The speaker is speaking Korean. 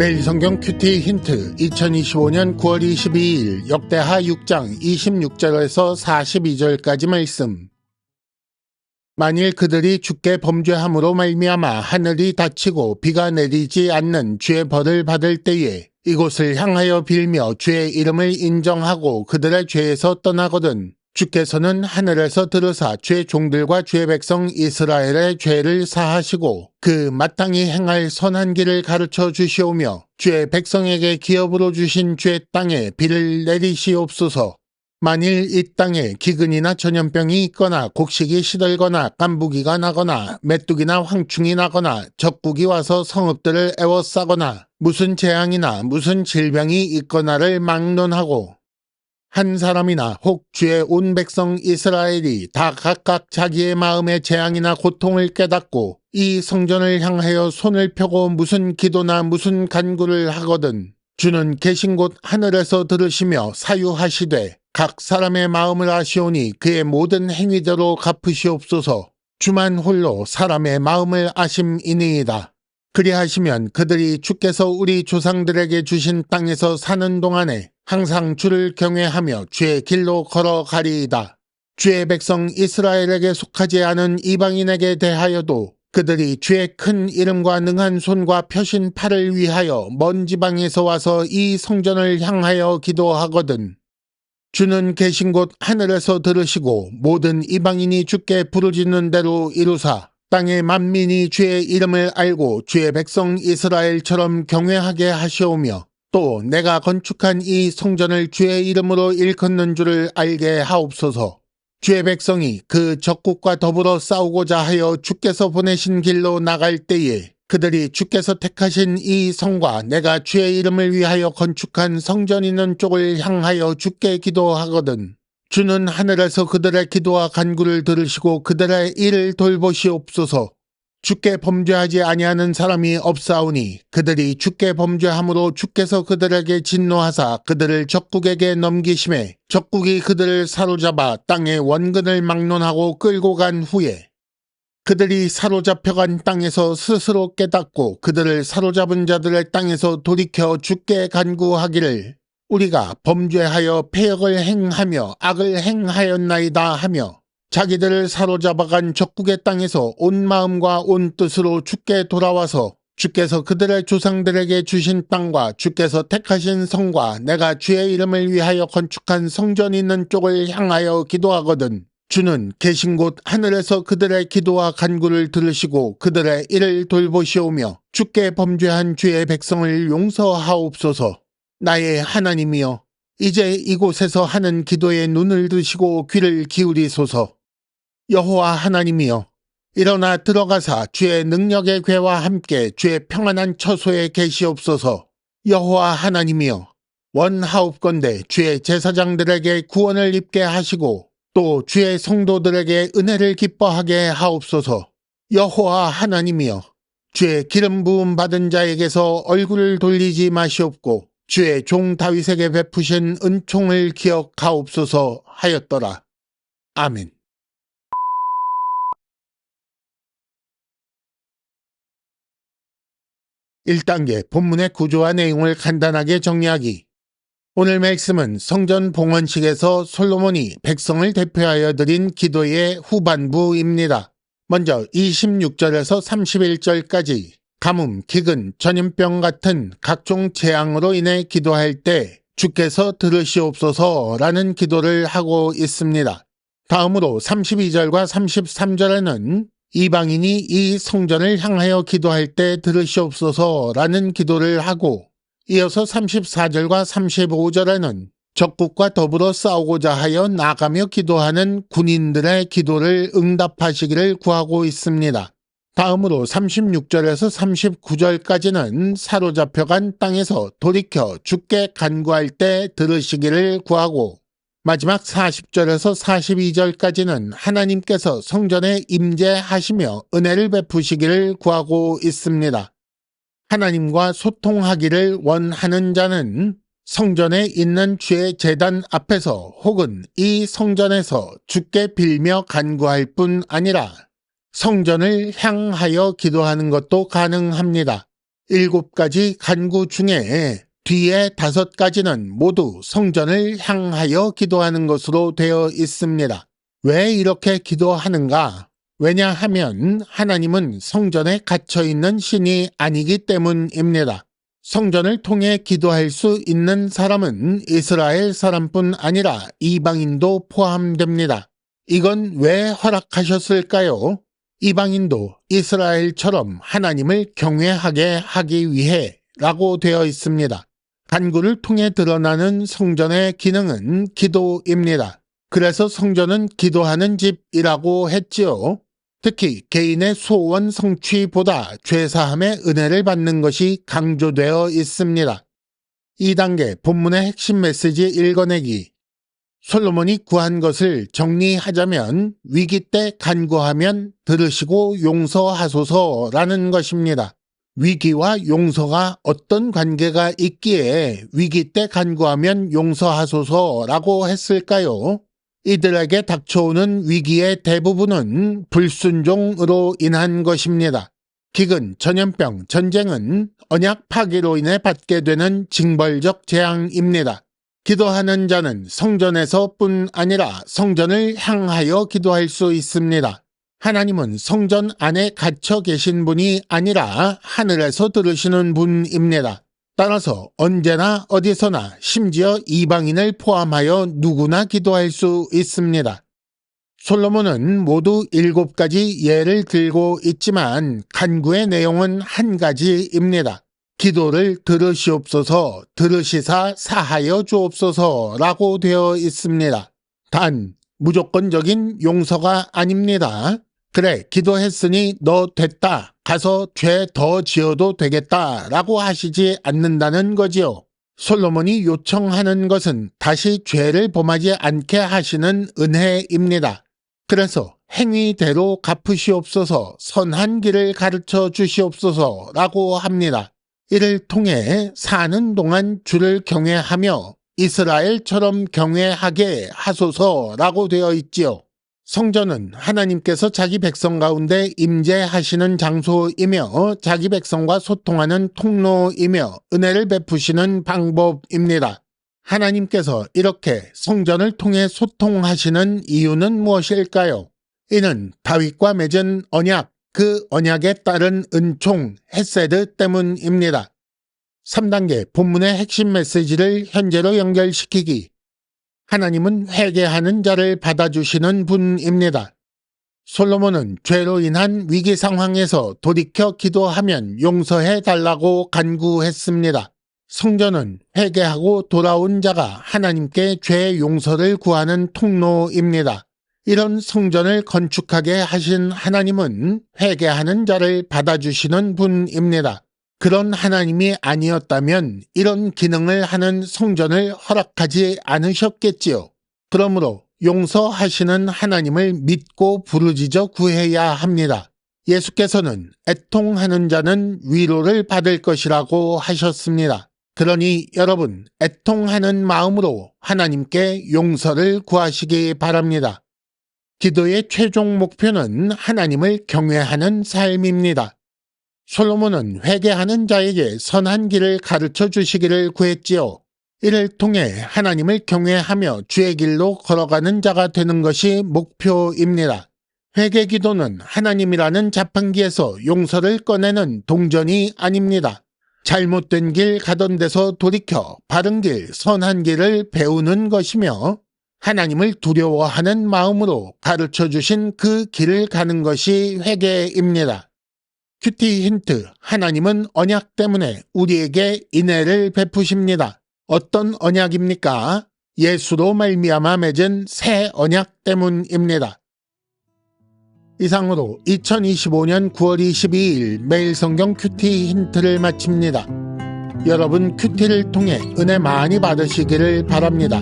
매일 성경 큐티 힌트. 2025년 9월 22일 역대하 6장 26절에서 42절까지 말씀. 만일 그들이 주께 범죄함으로 말미암아 하늘이 닫히고 비가 내리지 않는 죄의 벌을 받을 때에 이곳을 향하여 빌며 주의 이름을 인정하고 그들의 죄에서 떠나거든 주께서는 하늘에서 들으사 주의 종들과 주의 백성 이스라엘의 죄를 사하시고 그 마땅히 행할 선한 길을 가르쳐 주시오며 주의 백성에게 기업으로 주신 주의 땅에 비를 내리시옵소서. 만일 이 땅에 기근이나 전염병이 있거나 곡식이 시들거나 깐부기가 나거나 메뚜기나 황충이 나거나 적국이 와서 성읍들을 애워싸거나 무슨 재앙이나 무슨 질병이 있거나를 막론하고 한 사람이나 혹 주의 온 백성 이스라엘이 다 각각 자기의 마음의 재앙이나 고통을 깨닫고 이 성전을 향하여 손을 펴고 무슨 기도나 무슨 간구를 하거든 주는 계신 곳 하늘에서 들으시며 사유하시되 각 사람의 마음을 아시오니 그의 모든 행위대로 갚으시옵소서 주만 홀로 사람의 마음을 아심이니이다. 그리하시면 그들이 주께서 우리 조상들에게 주신 땅에서 사는 동안에 항상 주를 경외하며 주의 길로 걸어가리이다. 주의 백성 이스라엘에게 속하지 않은 이방인에게 대하여도 그들이 주의 큰 이름과 능한 손과 펴신 팔을 위하여 먼 지방에서 와서 이 성전을 향하여 기도하거든. 주는 계신 곳 하늘에서 들으시고 모든 이방인이 주께 부르짖는 대로 이루사 땅의 만민이 주의 이름을 알고 주의 백성 이스라엘처럼 경외하게 하시오며 또 내가 건축한 이 성전을 주의 이름으로 일컫는 줄을 알게 하옵소서. 주의 백성이 그 적국과 더불어 싸우고자 하여 주께서 보내신 길로 나갈 때에 그들이 주께서 택하신 이 성과 내가 주의 이름을 위하여 건축한 성전 있는 쪽을 향하여 주께 기도하거든. 주는 하늘에서 그들의 기도와 간구를 들으시고 그들의 일을 돌보시옵소서. 주께 범죄하지 아니하는 사람이 없사오니 그들이 주께 범죄함으로 주께서 그들에게 진노하사 그들을 적국에게 넘기심에 적국이 그들을 사로잡아 땅의 원근을 막론하고 끌고 간 후에 그들이 사로잡혀간 땅에서 스스로 깨닫고 그들을 사로잡은 자들의 땅에서 돌이켜 주께 간구하기를 우리가 범죄하여 폐역을 행하며 악을 행하였나이다 하며 자기들을 사로잡아간 적국의 땅에서 온 마음과 온 뜻으로 주께 돌아와서 주께서 그들의 조상들에게 주신 땅과 주께서 택하신 성과 내가 주의 이름을 위하여 건축한 성전 있는 쪽을 향하여 기도하거든 주는 계신 곳 하늘에서 그들의 기도와 간구를 들으시고 그들의 일을 돌보시오며 주께 범죄한 주의 백성을 용서하옵소서. 나의 하나님이여 이제 이곳에서 하는 기도에 눈을 드시고 귀를 기울이소서. 여호와 하나님이여 일어나 들어가사 주의 능력의 괴와 함께 주의 평안한 처소에 계시옵소서. 여호와 하나님이여 원하옵건대 주의 제사장들에게 구원을 입게 하시고 또 주의 성도들에게 은혜를 기뻐하게 하옵소서. 여호와 하나님이여 주의 기름 부음 받은 자에게서 얼굴을 돌리지 마시옵고 주의 종 다윗에게 베푸신 은총을 기억하옵소서 하였더라. 아멘. 일단계 본문의 구조와 내용을 간단하게 정리하기 오늘 말씀은 성전 봉헌식에서 솔로몬이 백성을 대표하여 드린 기도의 후반부입니다. 먼저 26절에서 31절까지 가뭄, 기근, 전염병 같은 각종 재앙으로 인해 기도할 때 주께서 들으시옵소서라는 기도를 하고 있습니다. 다음으로 32절과 33절에는 이방인이 이 성전을 향하여 기도할 때 들으시옵소서라는 기도를 하고 이어서 34절과 35절에는 적국과 더불어 싸우고자 하여 나가며 기도하는 군인들의 기도를 응답하시기를 구하고 있습니다. 다음으로 36절에서 39절까지는 사로잡혀간 땅에서 돌이켜 죽게 간구할 때 들으시기를 구하고 마지막 40절에서 42절까지는 하나님께서 성전에 임재하시며 은혜를 베푸시기를 구하고 있습니다. 하나님과 소통하기를 원하는 자는 성전에 있는 주의 재단 앞에서 혹은 이 성전에서 주께 빌며 간구할 뿐 아니라 성전을 향하여 기도하는 것도 가능합니다. 일곱 가지 간구 중에 뒤에 다섯 가지는 모두 성전을 향하여 기도하는 것으로 되어 있습니다. 왜 이렇게 기도하는가? 왜냐하면 하나님은 성전에 갇혀 있는 신이 아니기 때문입니다. 성전을 통해 기도할 수 있는 사람은 이스라엘 사람뿐 아니라 이방인도 포함됩니다. 이건 왜 허락하셨을까요? 이방인도 이스라엘처럼 하나님을 경외하게 하기 위해 라고 되어 있습니다. 간구를 통해 드러나는 성전의 기능은 기도입니다. 그래서 성전은 기도하는 집이라고 했지요. 특히 개인의 소원 성취보다 죄사함의 은혜를 받는 것이 강조되어 있습니다. 2단계 본문의 핵심 메시지 읽어내기 솔로몬이 구한 것을 정리하자면 위기 때 간구하면 들으시고 용서하소서라는 것입니다. 위기와 용서가 어떤 관계가 있기에 위기 때 간구하면 용서하소서라고 했을까요? 이들에게 닥쳐오는 위기의 대부분은 불순종으로 인한 것입니다. 기근, 전염병, 전쟁은 언약 파기로 인해 받게 되는 징벌적 재앙입니다. 기도하는 자는 성전에서 뿐 아니라 성전을 향하여 기도할 수 있습니다. 하나님은 성전 안에 갇혀 계신 분이 아니라 하늘에서 들으시는 분입니다. 따라서 언제나 어디서나 심지어 이방인을 포함하여 누구나 기도할 수 있습니다. 솔로몬은 모두 일곱 가지 예를 들고 있지만 간구의 내용은 한 가지입니다. 기도를 들으시옵소서, 들으시사 사하여 주옵소서라고 되어 있습니다. 단, 무조건적인 용서가 아닙니다. 그래, 기도했으니 너 됐다. 가서 죄 더 지어도 되겠다. 라고 하시지 않는다는 거지요. 솔로몬이 요청하는 것은 다시 죄를 범하지 않게 하시는 은혜입니다. 그래서 행위대로 갚으시옵소서 선한 길을 가르쳐 주시옵소서 라고 합니다. 이를 통해 사는 동안 주를 경외하며 이스라엘처럼 경외하게 하소서라고 되어 있지요. 성전은 하나님께서 자기 백성 가운데 임재하시는 장소이며 자기 백성과 소통하는 통로이며 은혜를 베푸시는 방법입니다. 하나님께서 이렇게 성전을 통해 소통하시는 이유는 무엇일까요? 이는 다윗과 맺은 언약, 그 언약에 따른 은총, 헤세드 때문입니다. 3단계 본문의 핵심 메시지를 현재로 연결시키기 하나님은 회개하는 자를 받아주시는 분입니다. 솔로몬은 죄로 인한 위기 상황에서 돌이켜 기도하면 용서해 달라고 간구했습니다. 성전은 회개하고 돌아온 자가 하나님께 죄 용서를 구하는 통로입니다. 이런 성전을 건축하게 하신 하나님은 회개하는 자를 받아주시는 분입니다. 그런 하나님이 아니었다면 이런 기능을 하는 성전을 허락하지 않으셨겠지요. 그러므로 용서하시는 하나님을 믿고 부르짖어 구해야 합니다. 예수께서는 애통하는 자는 위로를 받을 것이라고 하셨습니다. 그러니 여러분 애통하는 마음으로 하나님께 용서를 구하시기 바랍니다. 기도의 최종 목표는 하나님을 경외하는 삶입니다. 솔로몬은 회개하는 자에게 선한 길을 가르쳐 주시기를 구했지요. 이를 통해 하나님을 경외하며 주의 길로 걸어가는 자가 되는 것이 목표입니다. 회개 기도는 하나님이라는 자판기에서 용서를 꺼내는 동전이 아닙니다. 잘못된 길 가던 데서 돌이켜 바른 길, 선한 길을 배우는 것이며 하나님을 두려워하는 마음으로 가르쳐 주신 그 길을 가는 것이 회개입니다. 큐티 힌트 하나님은 언약 때문에 우리에게 인애를 베푸십니다. 어떤 언약입니까? 예수로 말미암아 맺은 새 언약 때문입니다. 이상으로 2025년 9월 22일 매일 성경 큐티 힌트를 마칩니다. 여러분 큐티를 통해 은혜 많이 받으시기를 바랍니다.